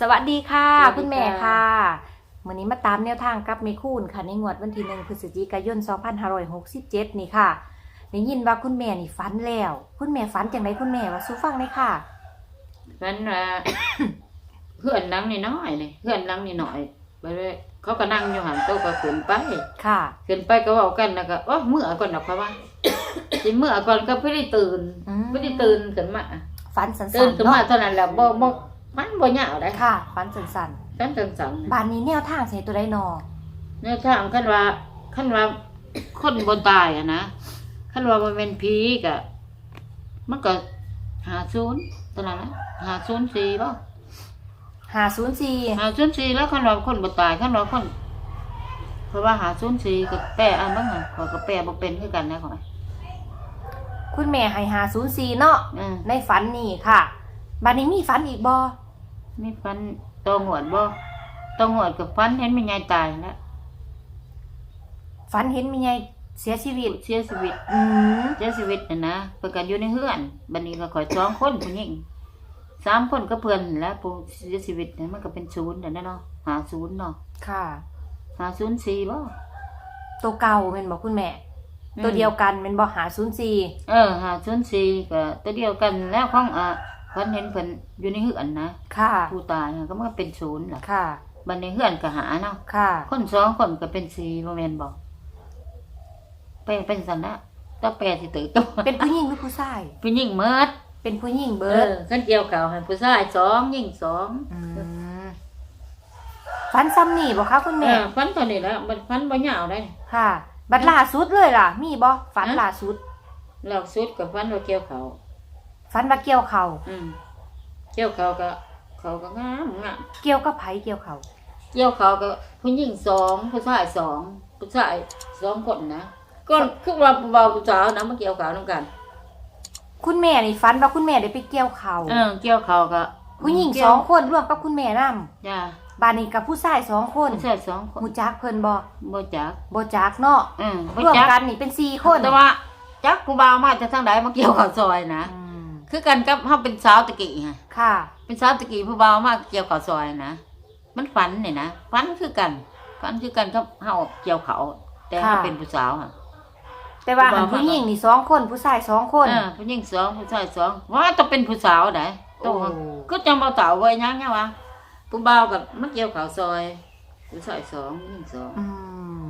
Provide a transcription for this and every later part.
สวัสดีค่ะ สวัสดีคุณแม่ค่ะค่ะวันนี้มาตามแนวทางกับเมคูนค่ะในงวดวันที่หนึ่งพฤศจิกายน 2567 นี่ค่ะได้ยินว่าคุณแม่นี่ฝันแล้ว คุณแม่ฝันจังไดคุณแม่ว่าสู้ฟังเลยค่ะฝันว่า เพื่อนหลังนี่น้อยเลยเพื่อนหลังนี่น้อยไปเลยเขาก็นั่งอยู่หันโต๊ะก็ขึ้นไปค่ะ ขึ้นไปก็เว้ากันแล้วก็ว่าเมื่อก่อนดอกเพราะว่า สิเมื่อก่อนก็ไม่ได้ตื่นอืม ไม่ได้ตื่นขึ้นมาฝันสัตื่นนๆขึ้นเนาะมาเท่านั้นแหละบ่บ่ มันบ่ยาวได้ค่ะฝันสันฉันจังสังๆบานนี้แนวทางใส่ตัวใดนอแนวทางคันว่าคันว่าคนบนตายอะนะคันว่ามันเป็นผีก็มันก็หาศูนย์ตอนนั้นนะหาศูนย์สี่ป่ะหาศูนย์สี่หาศูนย์สี่แล้วคันว่าคนบ่ตายคันว่าคนเพราะว่าหาศูนย์สี่ก็แปลอันบ้างอะขอยก็แปลบ่เป็นคือกันนะขอยคุณแม่ให้หาศูนย์สี่เนาะเออในฝันนี่ค่ะบานนี้มีฝันอีกบ่ มีฟันตองหวดบ่ตองหวดกับฟันเห็นแม่ยายตายแล้วฝันเห็นมีไงเสียชีวิต เสียชีวิต อืมเสียชีวิตน่ะนะเพิ่นก็อยู่ในเฮือนบัดนี้ก็ขอยสองคนผู้หญิงสามคนก็เพิ่นนั่นแหล้วผู้เสียชีวิตนั่นมันก็เป็นศูนย์นั่นนะเนาะหาศูนย์เนาะค่ะ หาศูนย์สี่บ่ตัวเก่าเป็นบอกคุณแม่ ตัวเดียวกันเป็นบอกหาศูนย์สี่เออหาศูนย์สี่ก็ตัวเดียวกันแล้วของอะ เพิ่นเห็นเพิ่นอยู่ในเฮือนนะค่ะ ผู้ตายน่ะก็มันก็เป็นศูนย์ล่ะค่ะ บัดในเฮือนก็หาเนาะค่ะ คนสองคนก็เป็นสี่บ่แม่นบ่แปลเป็นสันนะถ้าแปลสิตื่นตัวเป็นผู้หญิงหรือผู้ชาย ผู้หญิงเมิดเป็นผู้หญิงเอเบิร์ดอขันเกี่ยวเก่าให้ผู้ชายสองหญิงสองมฟันซ้ำนี่บอกคะคุณเอแม่อฟันเท่านี้แล้วมันฟันบ่ยาวได้ ค่ะ บัดล่าสุดเลยล่ะ มีบ่ฟันฮะล่าสุด หลอกสุดกับฟันว่าเกี่ยวเขา ฟันว่าเกี่ยวเขาอืมเกี่ยวเขาก็ เขาก็งามงามเกี่ยวกับไผเกี่ยวเขาเกี่ยวเขาก็ผู้หญิงสองผู้ชายสองผู้ชายสองคนนะก็คือว่าผู้บ่าวผู้สาวนะมาเกี่ยวเขานํกันคุณแม่นี่ฟันว่าคุณแม่ได้ไปเกี่ยวเขาเออเกี่ยวเขาก็ ผู้หญิงเกี่สยวองคนร่วมกับคุณแม่นํจ้าบานนี้กับผู้ชายสองคนผู้ชายสองคนหูจักเพิ่นบ่บ่จักบ่จักเนาะเออบ่ร่วมจักกันนี่เป็นสี่คนแต่ว่าจักผู้บ่าวมาจากทางใดมาเกี่ยวกับซอยนะอืม คือกันกับเฮาเป็นสาวตะกี้ฮะค่ะ เป็นสาวตะกี้ผู้บ่าวมาเกี่ยวกับซอยนะมันฝันนี่นะฝันคือกันฝันคือกันกับเฮาเกี่ยวเขาแต่เฮาค่ะ เป็นผู้สาวฮะ แต่ว่าผู้หับ่านวผู้หญิงนี่สองคนผู้ชายสองคน เออผู้หญิงสองผู้ชายสองว่าต้องเป็นผู้สาวได้ต้องก็จังบ่เต่าไว้ยังไงวะผู้บ่าวกับมาเกี่ยวเขาซอยผู้ชายสองผู้หญิงสอง อืม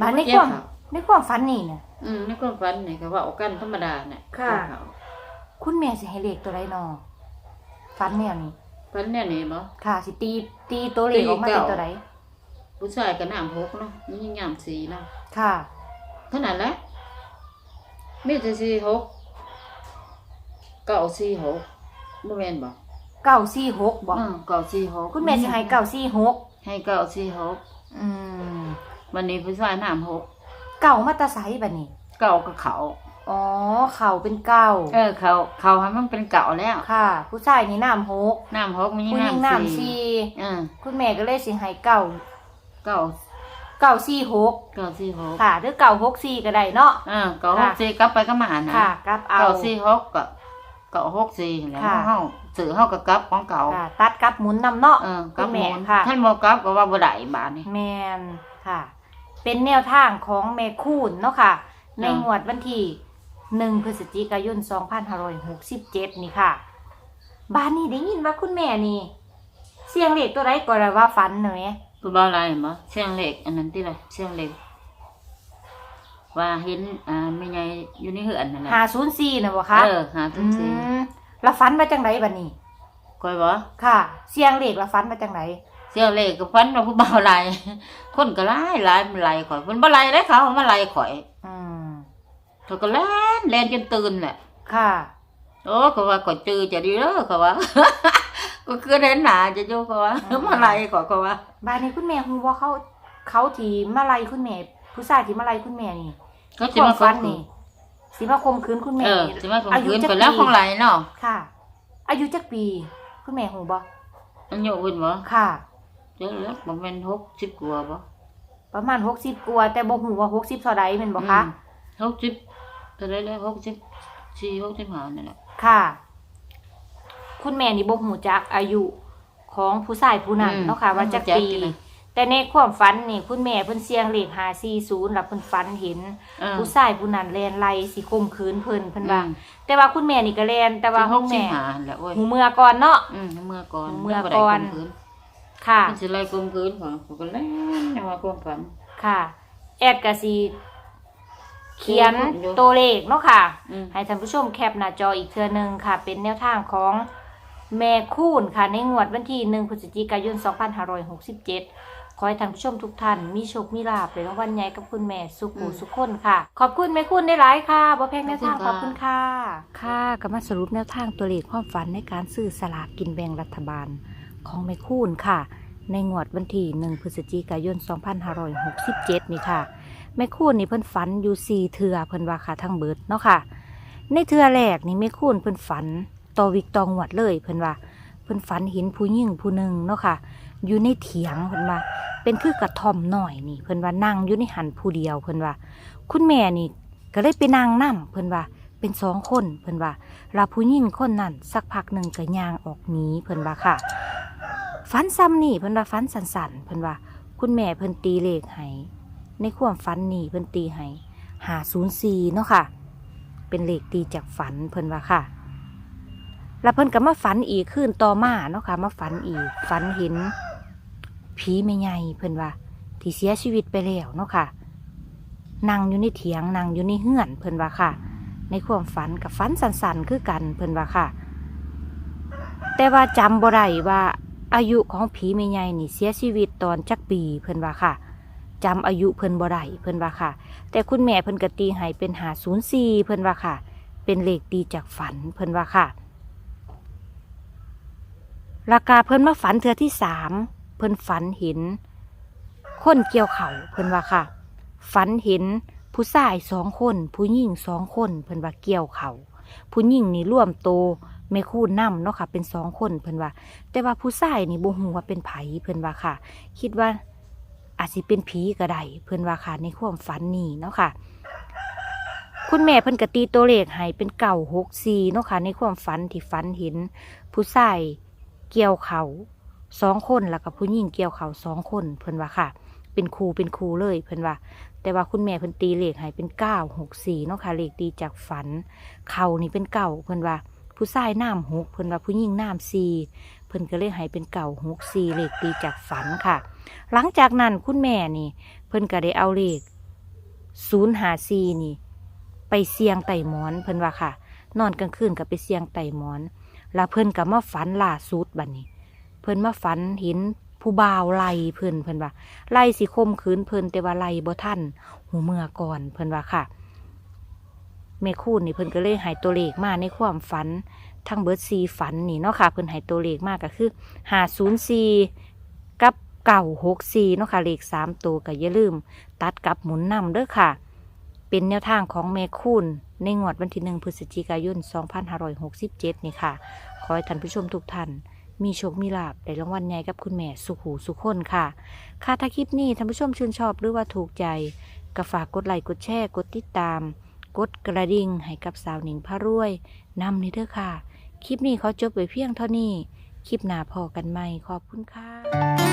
บานในเกี่คยววามเขาในความฝันนี่น่ะอืมในความฝันนี่ก็เว่ากันธรรมดาเนี่ยค่ะ เกี่ยวเขา คุณแม่สิให้เลขตัวใดนอฝันแนวนี้ฝันเนี่ยนี่บ่ค่ะสิตีตีตัวเลขออกมาตีเป็นเก้าตัวใดผู้ชายก็น้ำหกเนาะนี่ยิ่งน้ำสีเนาะค่ะเท่านั้นแหละมีแต่สี่หกเก้าสี่หกบ่แม่นบ่เก้าสี่หกบอกเออเก้าสี่หกคุณแม่สิให้เก้าสี่หกให้เก้าสี่หกอืมวันนี้ผู้ชายน้ำหกเก้ามาตาไซบัดนี้ เก้ากับเขา อ๋อเข่าเป็นเก้าเออเขาเขาให้มันเป็นเก่าแล้วค่ะ ผู้ชายนี่น้ำหกน้ำหกมันยิ่งผู้หญิงน้ำน้ำสี่สี่เออคุณแม่ก็เลยสิให้เก้าเก้าเก้าสี่หกเก้าสี่หกค่ะหรือเก้าหกสี่ก็ได้เนาะ เออเก้าหกสี่กลับไปก็มานะค่ะกลับเอา เก้าสี่หกก็เก้าหกสี่แล้วค่ะ เฮาซื้อเฮาก็กลับของเก่าค่ะตัดกลับหมุนนำเนาะ เออกับคุณหแม่มูลค่ะ ท่านโมกลับก็ว่าบ่ได้บาทนี่แมนค่ะ เป็นแนวทางของแม่คูณเนาะค่ะ ในงวดวันที่ หนึ่งพฤศจิกายน2567 นี่ค่ะ บ้านนี้ได้ยินว่าคุณแม่นี่ เสียงเล็กตัวไรก็ได้ว่าฝันหน่อยผู้บ่าวลายบ่เสียงเล็กอันนั้นที่ละเสียงเล็กว่าเห็นอ่าแม่ใหญ่อยู่ในเฮือนนั่นแหละหาศูนย์สี่นะบ่คะเออหาทุอืนสิมแล้วฝันมาจังไรบัดนี้ คอยบ่ค่ะ เสียงเล็กแล้วฝันมาจังไรเสียงเล็กก็ฟันว่าผู้บ่าวลายคนก็หลายหลายมันไล่ข่อยเพิ่นบ่ไล่เด้เขามาไล่ข่อยอืมเขาก็แล่น แล่นจนตื่นแหละค่ะ โอ้เขาว่าข่อยจือจะดีเด้อเขาว่า ก็คือเห็นหน้าจะอยู่เขาว่าอืม มาไล่ข่อยเขาว่าบ้านนี้คุณแม่ฮู้ว่าเขาเขาที่มาไล่คุณแม่ ผู้ชายที่มาไล่คุณแม่นี่เขาสิความมาฝันข่มขืนี่สิมาข่มขืนคุณแม่เออนี่สิมาข่มอายุขืนจักไปแล้วปีของไหลเนาะค่ะ อายุจักปี คุณแม่ฮู้บ่อันอยู่เพิ่นบ่ค่ะ เดี๋ยวแล้วบ่แม่น60กว่าบ่ประมาณ60กว่าแต่บ่ฮู้ว่า60เท่าใดแม่นบ่คะหกสิบ เท่าไรแล้วหกสิบสี่หกสิบห้านั่นแหละค่ะ คุณแม่นี่บ่ฮู้จักอายุของผู้ชายผู้นั้นอืมเนาะค่ะว่าจักจักปีอยู่นะแต่ในความฝันนี่คุณแม่เพิ่นเสียงเลข540แล้วเพิ่นฝันเห็นเออผู้ชายผู้นั้นแลนไล่สิข่มขืนเพิ่นเพิ่นว่าอืมแต่ว่าคุณแม่นี่ก็แลนแต่ว่าที่คุณหกสิแม่บห้าแหละโอ้ยหูเมื่อก่อนเนาะอืมเมื่อก่อนเมื่อบ่ก่อนได้ข่มขืนค่ะมันสิไล่กลมคืนของผมก็เล่นในว่าความฝันค่ะ แอดก็สิ เขียนอยู่ตัวเลขเนาะค่ะ อืม ให้ท่านผู้ชมแคปหน้าจออีกเทื่อหนึงค่ะ เป็นแนวทางของแม่คูณค่ะ ในงวดวันที่ 1พฤศจิกายน 2567 ขอให้ท่านผู้ชมทุกท่าน มีโชคมีลาภในรางวัลใหญ่กับคุณแม่สุขูสุขคนค่ะ ขอบคุณแม่คุณได้หลายค่ะบ่แพงแนวทางขขออบบคุคุณณค่ะ ค่ะ ค่ะก็มาสรุปแนวทางตัวเลขความฝันในการซื้อสลากกินแบ่งรัฐบาลของแม่คูณค่ะ ในงวดวันที่ 1 พฤศจิกายน 2567 นี่ค่ะ แม่คูณนี่เพิ่นฝันอยู่สี่เทือเพิ่นว่าค่ะทั้งเบิดเนาะค่ะ ในเทือแรกนี่แม่คูณเพิ่นฝันต่อวิกตองหวดเลยเพิ่นว่าเพิ่นฝันเห็นผู้หญิงผู้หนึ่งเนาะค่ะ อยู่ในเถียงเพิ่นว่า เป็นคือกระท่อมหน่อยนี่ เพิ่นว่านั่งอยู่ในหันผู้เดียวเพิ่นว่า คุณแม่นี่ก็เลยไปนั่งนํเพิ่นว่าเป็นสองคนเพิ่นว่าล้วผู้หญิงคนนั้นสักพักหนึ่งก็ย่างออกหนีเพิ่นว่าค่ะฝันซ้ำนี่เพิ่นว่าฝันสันๆเพิ่นว่า คุณแม่เพิ่นตีเลขให้ ในความฝันนี่เพิ่นตีให้หาศูนย์สี่เนาะค่ะ เป็นเลขตีจากฝันเพิ่นว่าค่ะ แล้วเพิ่นก็มาฝันอีกคืนต่อมาเนาะค่ะ มาฝันอีกฝันเห็นผีแม่ใหญ่เพิ่นว่า ที่เสียชีวิตไปแล้วเนาะค่ะนั่งอยู่ในเถียงนั่งอยู่ในเฮือนเพิ่นว่าค่ะ ในความฝันกับฝันสันๆคือกันเพิ่นว่าค่ะ แต่ว่าจำบ่ได้ว่าอายุของผีแม่ใหญ่นี่เสียชีวิตตอนจักปีเพิ่นว่าค่ะ จำอายุเพิ่นบ่ได้เพิ่นว่าค่ะ แต่คุณแม่เพิ่นก็ตีให้เป็นหาศูนย์สี่เพิ่นว่าค่ะ เป็นเลขตีจากฝันเพิ่นว่าค่ะ ราคาเพิ่นมาฝันเทือที่สามเพิ่นฝันเห็นคนเกี่ยวเข่าเพิ่นว่าค่ะ ฝันเห็นผู้ชายสองคน ผู้หญิงสองคนเพิ่นว่าเกี่ยวเขา่าผู้หญิงนี่ร่วมโตไม่คู่นํเนาะค่ะ เป็นสองคนเพิ่นว่า แต่ว่าผู้ชายนี่บ่ฮู้ว่าเป็นไผเพิ่นว่าค่ะ คิดว่า อาจสิเป็นผีก็ได้เพิ่อนว่าค่ะในความฝันนี่เนาะค่ะ คุณแม่เพิ่นกตีตัวเลขให้เป็นเก่าหกสี่เนาะค่ะในความฝันที่ฝันเห็น ผู้ชายเกี่ยวเขาสองคนแล้วก็ผู้หญิงเกี่ยวเขาสองคนเพิ่นว่าค่ะ เป็นครูเป็นครูเลยเพิ่นว่า แต่ว่าคุณแม่เพิ่นตีเลขให้เป็นเก้าหกสี่เนาะค่ะเลขตีจากฝัน เขานี่เป็นเก่าเพิ่นว่าผู้ชายน้ำหกเพิ่นว่าผู้หญิงน้ำสี่เพิ่นก็เลยให้เป็นเก่าหกสี่เลขตีจากฝันค่ะ หลังจากนั้นคุณแม่นี่ เพิ่นก็ได้เอาเลขศูนย์หาซีนี่ ไปเสียงไต่หมอนเพิ่นว่าค่ะ นอนกลางคืนก็ไปเสียงไต่หมอน แล้วเพิ่นก็มาฝันล่าสุดบัดนนี้ เพิ่นมาฝันเห็นผู้บ่าวไล่เพิ่นเพิ่นว่าไล่สิคมขืนเพิ่นแต่ว่าไล่บ่ทันหูเมื่อก่อนเพิ่นว่าค่ะแม่คูณนี่เพิ่นก็เลยหายตัวเลขมาในความฝันทั้งเบิดซีฝันนี่เนาะค่ะเพิ่นหายตัวเลขมากก็คือหาศูนย์ซี เก่าหกซีเนาะค่ะเลขสามตัวก็อย่าลืม ตัดกับหมุนนำเด้อค่ะ เป็นแนวทางของแม่คูณในงวดวันที่หนึ่งพฤศจิกายน 2567 นี่ค่ะ ขอให้ท่านผู้ชมทุกท่านมีโชค มีลาบได้รางวัลใหญ่กับคุณแม่สุขหูสุขคนค่ะ ค่ะถ้าคลิปนี้ท่านผู้ชมชื่นชอบหรือว่าถูกใจก็ฝากกดไลค์กดแชร์กดติดตาม กดกระดิ่งให้กับสาวหนิงพระรวยนำนี่เด้อค่ะ คลิปนี้เขาจบไว้เพียงเท่านี้ คลิปหน้าพอกันใหม่ขอบคุณค่ะ